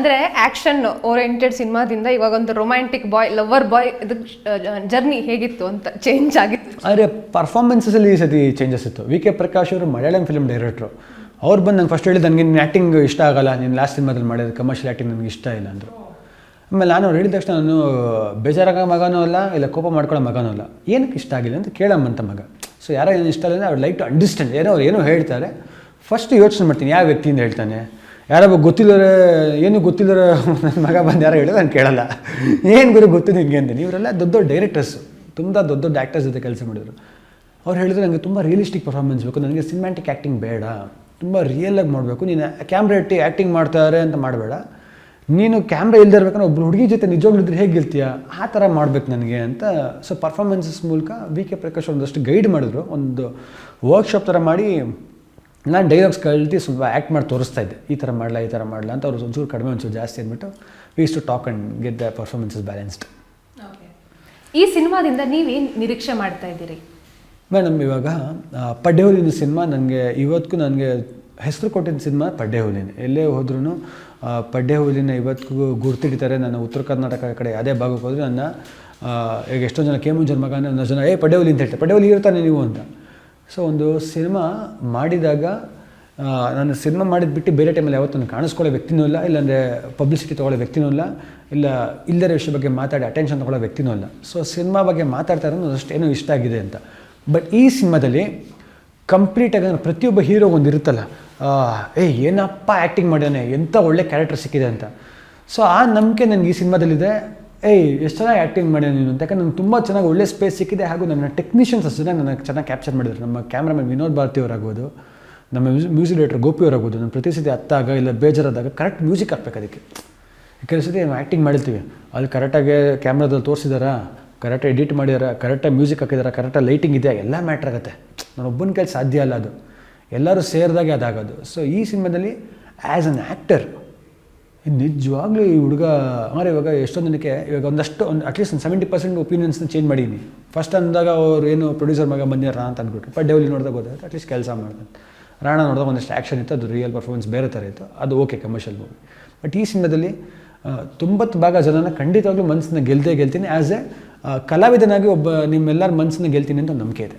ಅಂದ್ರೆ action oriented ಸಿನಿಮಾದಿಂದ ಇವಾಗ ಒಂದು romantic boy lover boy journey ಹೇಗಿತ್ತು ಅಂತ ಚೇಂಜ್ ಆಗಿತ್ತು. ಆದರೆ ಅಲ್ಲಿ ಈ ಸತಿ ಚೇಂಜಸ್ ಇತ್ತು. ವಿ ಕೆ ಪ್ರಕಾಶ್ ಅವರು ಮಲಯಾಳಂ ಫಿಲ್ಮ್ ಡೈರೆಕ್ಟ್ರು ಅವ್ರು ಬಂದು ನಂಗೆ ಫಸ್ಟ್ ಹೇಳಿದ್ದು ನನಗೆ ನಿನ್ನ ಆ್ಯಕ್ಟಿಂಗ್ ಇಷ್ಟ ಆಗಲ್ಲ ನಿನ್ನ ಲಾಸ್ಟ್ ಸಿನಿಮಾದಲ್ಲಿ ಮಾಡಿದ ಕಮರ್ಷಿಯಲ್ ಆ್ಯಕ್ಟಿಂಗ್ ನನಗೆ ಇಷ್ಟ ಇಲ್ಲ ಅಂದರು. ಆಮೇಲೆ ನಾನು ಹೇಳಿದ ತಕ್ಷಣ ನಾನು, ಬೇಜಾರಾಗೋ ಮಗನೂ ಅಲ್ಲ, ಇಲ್ಲ ಕೋಪ ಮಾಡ್ಕೊಳ್ಳೋ ಮಗನೂ ಅಲ್ಲ, ಏನಕ್ಕೆ ಇಷ್ಟ ಆಗಿಲ್ಲ ಅಂತ ಕೇಳಮ್ಮಂತ ಮಗ. ಸೊ ಯಾರೋ ಏನು ಇಷ್ಟ ಇಲ್ಲ ಅವ್ರು ಲೈಕ್ ಟು ಅಂಡರ್ಸ್ಟ್ಯಾಂಡ್ ಏನೋ ಅವ್ರು ಏನೋ ಹೇಳ್ತಾರೆ. ಫಸ್ಟ್ ಯೋಚನೆ ಮಾಡ್ತೀನಿ, ಯಾವ ವ್ಯಕ್ತಿಯಿಂದ ಹೇಳ್ತಾನೆ? ಯಾರೊಬ್ಬ ಗೊತ್ತಿಲ್ಲರೆ ಏನು ಗೊತ್ತಿಲ್ಲರ ನನ್ನ ಮಗ ಬಂದು ಯಾರೋ ಹೇಳಿದ್ರೆ ನಾನು ಕೇಳಲ್ಲ. ಏನು ಗುರು ಗೊತ್ತು ನಿನಗೆ ಅಂತೀನಿ ಇವರೆಲ್ಲ ದೊಡ್ಡ ದೊಡ್ಡ ಡೈರೆಕ್ಟರ್ಸು ತುಂಬ ದೊಡ್ಡ ದೊಡ್ಡ ಆ್ಯಕ್ಟರ್ಸ್ ಜೊತೆ ಕೆಲಸ ಮಾಡಿದರು. ಅವ್ರು ಹೇಳಿದ್ರು ನನಗೆ ತುಂಬ ರಿಯಲಿಸ್ಟಿಕ್ ಪರ್ಫಾರ್ಮೆನ್ಸ್ ಬೇಕು, ನನಗೆ ಸಿನಿಮ್ಯಾಟಿಕ್ ಆ್ಯಕ್ಟಿಂಗ್ ಬೇಡ. ತುಂಬ ರಿಯಲಾಗಿ ಮಾಡಬೇಕು. ನೀನು ಕ್ಯಾಮ್ರಾ ಇಟ್ಟು ಆ್ಯಕ್ಟಿಂಗ್ ಮಾಡ್ತಾರೆ ಅಂತ ಮಾಡಬೇಡ. ನೀನು ಕ್ಯಾಮ್ರಾ ಇಲ್ಲದೆ ಇರ್ಬೇಕಂದ್ರೆ ಒಬ್ಬರು ಹುಡುಗಿ ಜೊತೆ ನಿಜವಾಗ್ಲಿದ್ರೆ ಹೇಗೆ ಗೆಲ್ತೀಯ ಆ ಥರ ಮಾಡಬೇಕು ನನಗೆ ಅಂತ. ಸೊ ಪರ್ಫಾರ್ಮೆನ್ಸಸ್ ಮೂಲಕ ವಿ ಕೆ ಪ್ರಕಾಶ್ ಒಂದಷ್ಟು ಗೈಡ್ ಮಾಡಿದ್ರು. ಒಂದು ವರ್ಕ್ಶಾಪ್ ಥರ ಮಾಡಿ ನಾನು ಡೈಲಾಗ್ಸ್ ಕಲ್ತು ಸ್ವಲ್ಪ ಆ್ಯಕ್ಟ್ ಮಾಡಿ ತೋರಿಸ್ತಾ ಇದ್ದೆ. ಈ ಥರ ಮಾಡಲ ಈ ಥರ ಮಾಡಲ ಅಂತ ಅವ್ರು ಒಂಚೂರು ಕಡಿಮೆ ಒಂಚೂರು ಜಾಸ್ತಿ ಅಂದ್ಬಿಟ್ಟು ways to talk and get the performances balanced ಈ ಸಿನಿಮಾದಿಂದ ನೀವೇನು ನಿರೀಕ್ಷೆ ಮಾಡ್ತಾ ಇದ್ದೀರಿ? ಮೇಡಮ್ ಇವಾಗ ಪಡ್ಡೆ ಹುಲಿನ ಸಿನಿಮಾ ನನಗೆ ಇವತ್ತಿಗೂ ನನಗೆ ಹೆಸರು ಕೊಟ್ಟಿದ್ದ ಸಿನಿಮಾ ಪಡ್ಡೆ ಹುಲಿನೇ ಎಲ್ಲೇ ಹೋದ್ರೂ ಪಡ್ಡೆ ಹೋಲಿನ ಇವತ್ತಿಗೂ ಗುರ್ತಿಡ್ತಾರೆ ನನ್ನ ಉತ್ತರ ಕರ್ನಾಟಕ ಕಡೆ. ಅದೇ ಭಾಗಕ್ಕೆ ಹೋದರೆ ನನ್ನ ಈಗ ಎಷ್ಟೊಂದು ಜನ ಕೆ ಮುಂಜಾನೆ ಮಗ ಅನ್ನೋ ಜನ ಏ ಪಡ್ಡೆ ಹುಲಿ ಅಂತ ಹೇಳ್ತಾರೆ. ಪಡ್ಡೆ ಹೋಲಿ ಇರ್ತಾನೆ ನೀವು ಅಂತ. ಸೊ ಒಂದು ಸಿನಿಮಾ ಮಾಡಿದಾಗ ನಾನು ಸಿನಿಮಾ ಮಾಡಿದ್ಬಿಟ್ಟು ಬೇರೆ ಟೈಮಲ್ಲಿ ಯಾವತ್ತೂ ಕಾಣಿಸ್ಕೊಳ್ಳೋ ವ್ಯಕ್ತಿನೂ ಇಲ್ಲ, ಇಲ್ಲಾಂದರೆ ಪಬ್ಲಿಸಿಟಿ ತೊಗೊಳ್ಳೋ ವ್ಯಕ್ತಿನೂ ಇಲ್ಲ ಇಲ್ಲ ಇಲ್ಲದೇ ವಿಷಯ ಬಗ್ಗೆ ಮಾತಾಡಿ ಅಟೆನ್ಷನ್ ತೊಗೊಳ್ಳೋ ವ್ಯಕ್ತಿನೂ ಇಲ್ಲ. ಸೊ ಸಿನಿಮಾ ಬಗ್ಗೆ ಮಾತಾಡ್ತಾ ಇರೋದು ಅಷ್ಟು ಇಷ್ಟ ಆಗಿದೆ ಅಂತ. ಬಟ್ ಈ ಸಿನಿಮಾದಲ್ಲಿ ಕಂಪ್ಲೀಟಾಗಿ ನಾನು ಪ್ರತಿಯೊಬ್ಬ ಹೀರೋ ಒಂದು ಇರುತ್ತಲ್ಲ ಏ, ಏನಪ್ಪ ಆ್ಯಕ್ಟಿಂಗ್ ಮಾಡ್ಯಾನೆ ಎಂಥ ಒಳ್ಳೆ ಕ್ಯಾರೆಕ್ಟರ್ ಸಿಕ್ಕಿದೆ ಅಂತ. ಸೊ ಆ ನಂಬಿಕೆ ನನಗೆ ಈ ಸಿನಿಮಾದಲ್ಲಿದೆ ಏಯ್, ಎಷ್ಟು ಚೆನ್ನಾಗಿ ಆ್ಯಕ್ಟಿಂಗ್ ಮಾಡಿದೆ ನೀನು ಅಂತ. ಯಾಕಂದ್ರೆ ನಂಗೆ ತುಂಬ ಚೆನ್ನಾಗಿ ಒಳ್ಳೆ ಸ್ಪೇಸ್ ಸಿಕ್ಕಿದೆ ಹಾಗೂ ನನ್ನ ಟೆಕ್ನಿಷಿಯನ್ಸ್ ಅಷ್ಟು ನನಗೆ ಚೆನ್ನಾಗಿ ಕ್ಯಾಪ್ಚರ್ ಮಾಡಿದ್ರು ನಮ್ಮ ಕ್ಯಾಮ್ರಾಮನ್ ವಿನೋದ್ ಭಾರತಿ ಅವರಾಗ್ಬೋದು, ನಮ್ಮ ಮ್ಯೂಸಿಕ್ ಡೈರೆಕ್ಟರ್ ಗೋಪಿ ಅವರಾಗ್ಬೋದು, ನಾನು ಪ್ರತಿ ಸತಿ ಅತ್ತಾಗ ಇಲ್ಲ ಬೇಜಾರಾದಾಗ ಕರೆಕ್ಟ್ ಮ್ಯೂಸಿಕ್ ಹಾಕ್ಬೇಕು ಅದಕ್ಕೆ. ಕೆಲವು ಸತಿ ನಾವು ಆ್ಯಕ್ಟಿಂಗ್ ಮಾಡಿರ್ತೀವಿ. ಅಲ್ಲಿ ಕರೆಕ್ಟಾಗಿ ಕ್ಯಾಮ್ರಾದಲ್ಲಿ ತೋರಿಸಿದಾರಾ ಕರೆಕ್ಟಾಗಿ ಎಡಿಟ್ ಮಾಡಿದಾರ ಕರೆಕ್ಟಾಗಿ ಮ್ಯೂಸಿಕ್ ಹಾಕಿದಾರ ಕರೆಕ್ಟಾಗಿ ಲೈಟಿಂಗ್ ಇದೆಯಾ, ಎಲ್ಲ ಮ್ಯಾಟ್ರ್ ಆಗುತ್ತೆ. ನಾನು ಒಬ್ಬನ ಕೆಲಸ ಸಾಧ್ಯ ಅಲ್ಲ ಅದು. ಎಲ್ಲರೂ ಸೇರಿದಾಗೆ ಅದಾಗೋದು. ಸೊ ಈ ಸಿನಿಮಾದಲ್ಲಿ ಆ್ಯಸ್ ಅನ್ ಆ್ಯಕ್ಟರ್ ನಿಜವಾಗ್ಲೂ ಈ ಹುಡುಗ ಅಂದರೆ ಇವಾಗ ಎಷ್ಟೊಂದು ದಿನಕ್ಕೆ ಇವಾಗ ಒಂದಷ್ಟು ಒಂದು ಅಟ್ಲೀಸ್ಟ್ ಒಂದು ಸೆವೆಂಟಿ ಪರ್ಸೆಂಟ್ ಒಪಿನಿಯನ್ಸ್ನ ಚೇಂಜ್ ಮಾಡೀನಿ ಫಸ್ಟ್ ಅಂದಾಗ ಅವ್ರು ಏನು ಪ್ರೊಡ್ಯೂಸರ್ ಮಗ ಬಂದಿರ ಅಂತ ಅಂದ್ಬಿಟ್ಟು ಬಟ್ ಡೆವಲಿ ನೋಡಿದಾಗ ಗೊತ್ತಾಗುತ್ತೆ ಅಟ್ಲೀಸ್ಟ್ ಕೆಲಸ ಮಾಡ್ತಾನೆ ರಾಣ ನೋಡಿದಾಗ ಒಂದಷ್ಟು ಆ್ಯಕ್ಷನ್ ಇತ್ತು, ಅದು ರಿಯಲ್ ಪರ್ಫಾರ್ಮೆನ್ಸ್ ಬೇರೆ ಥರ ಇತ್ತು. ಅದು ಓಕೆ ಕಮರ್ಷಿಯಲ್ ಮೂವಿ ಬಟ್ ಈ ಸಿನಿಮಾದಲ್ಲಿ ತೊಂಬತ್ತು ಭಾಗ ಜನನ ಖಂಡಿತವಾಗ್ಲೂ ಮನಸ್ಸನ್ನ ಗೆಲ್ತೇ ಗೆಲ್ತೀನಿ. ಆ್ಯಸ್ ಎ ಕಲಾವಿದನಾಗಿ ಒಬ್ಬ ನಿಮ್ಮೆಲ್ಲರ ಮನಸ್ಸನ್ನ ಗೆಲ್ತೀನಿ ಅಂತ ನಂಬಿಕೆ ಇದೆ.